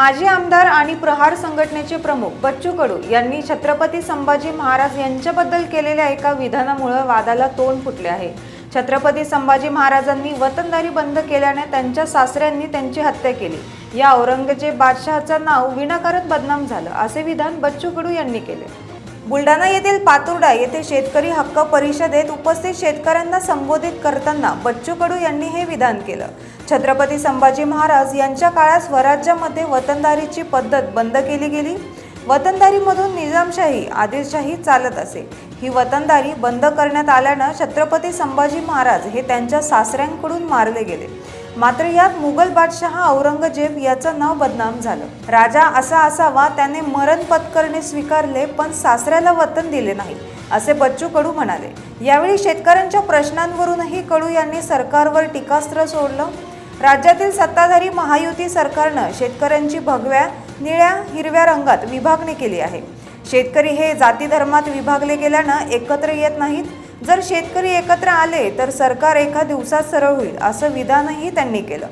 माजी आमदार आणि प्रहार संघटनेचे प्रमुख बच्चू कडू यांनी छत्रपती संभाजी महाराज यांच्याबद्दल केलेल्या एका विधानामुळे वादाला तोंड फुटले आहे. छत्रपती संभाजी महाराजांनी वतनदारी बंद केल्याने त्यांच्या सासऱ्यांनी त्यांची हत्या केली. या औरंगजेब बादशहाचं नाव विनाकारण बदनाम झालं असे विधान बच्चू कडू यांनी केले. बुलढाणा येथील पातुर्डा येथे शेतकरी हक्क परिषदेत उपस्थित शेतकऱ्यांना संबोधित करताना बच्चू कडू यांनी हे विधान केलं. छत्रपती संभाजी महाराज यांच्या काळात स्वराज्यामध्ये वतनदारीची पद्धत बंद केली गेली. वतनदारीमधून निजामशाही आदिलशाही चालत असे. ही वतनदारी बंद करण्यात आल्यानं छत्रपती संभाजी महाराज हे त्यांच्या सासऱ्यांकडून मारले गेले. मात्र यात मुघल बादशहा औरंगजेब याचं नाव बदनाम झालं. राजा असा असावा त्याने मरण पत्करणे स्वीकारले पण सासऱ्याला वतन दिले नाही असे बच्चू कडू म्हणाले. यावेळी शेतकऱ्यांच्या प्रश्नांवरूनही कडू यांनी सरकारवर टीकास्त्र सोडलं. राज्यातील सत्ताधारी महायुती सरकारनं शेतकऱ्यांची भगव्या निळ्या हिरव्या रंगात विभागणी केली आहे. शेतकरी हे जाती धर्मात विभागले गेल्यानं एकत्र येत नाहीत जर शेतकरी एकत्र आले तर सरकार एका दिवसात सरळ होईल असं विधानही त्यांनी केलं.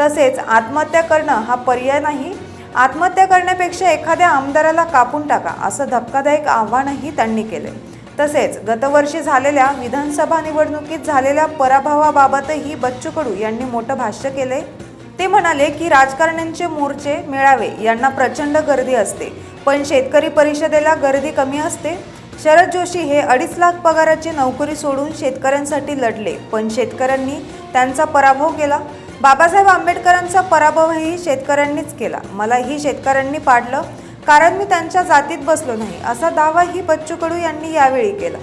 तसेच आत्महत्या करणं हा पर्याय नाही. आत्महत्या करण्यापेक्षा एखाद्या आमदाराला कापून टाका असं धक्कादायक आव्हानही त्यांनी केले तसेच गतवर्षी झालेल्या विधानसभा निवडणुकीत झालेल्या पराभवाबाबतही बच्चू कडू यांनी मोठं भाष्य केले ते म्हणाले की राजकारण्यांचे मोर्चे मेळावे यांना प्रचंड गर्दी असते. पण शेतकरी परिषदेला गर्दी कमी असते. शरद जोशी हे अडीच लाख पगाराची नोकरी सोडून शेतकऱ्यांसाठी लढले पण शेतकऱ्यांनी त्यांचा पराभव केला. बाबासाहेब आंबेडकरांचा पराभवही शेतकऱ्यांनीच केला. मलाही शेतकऱ्यांनी पाडलं कारण मी त्यांच्या जातीत बसलो नाही असा दावाही बच्चू कडू यांनी यावेळी केला.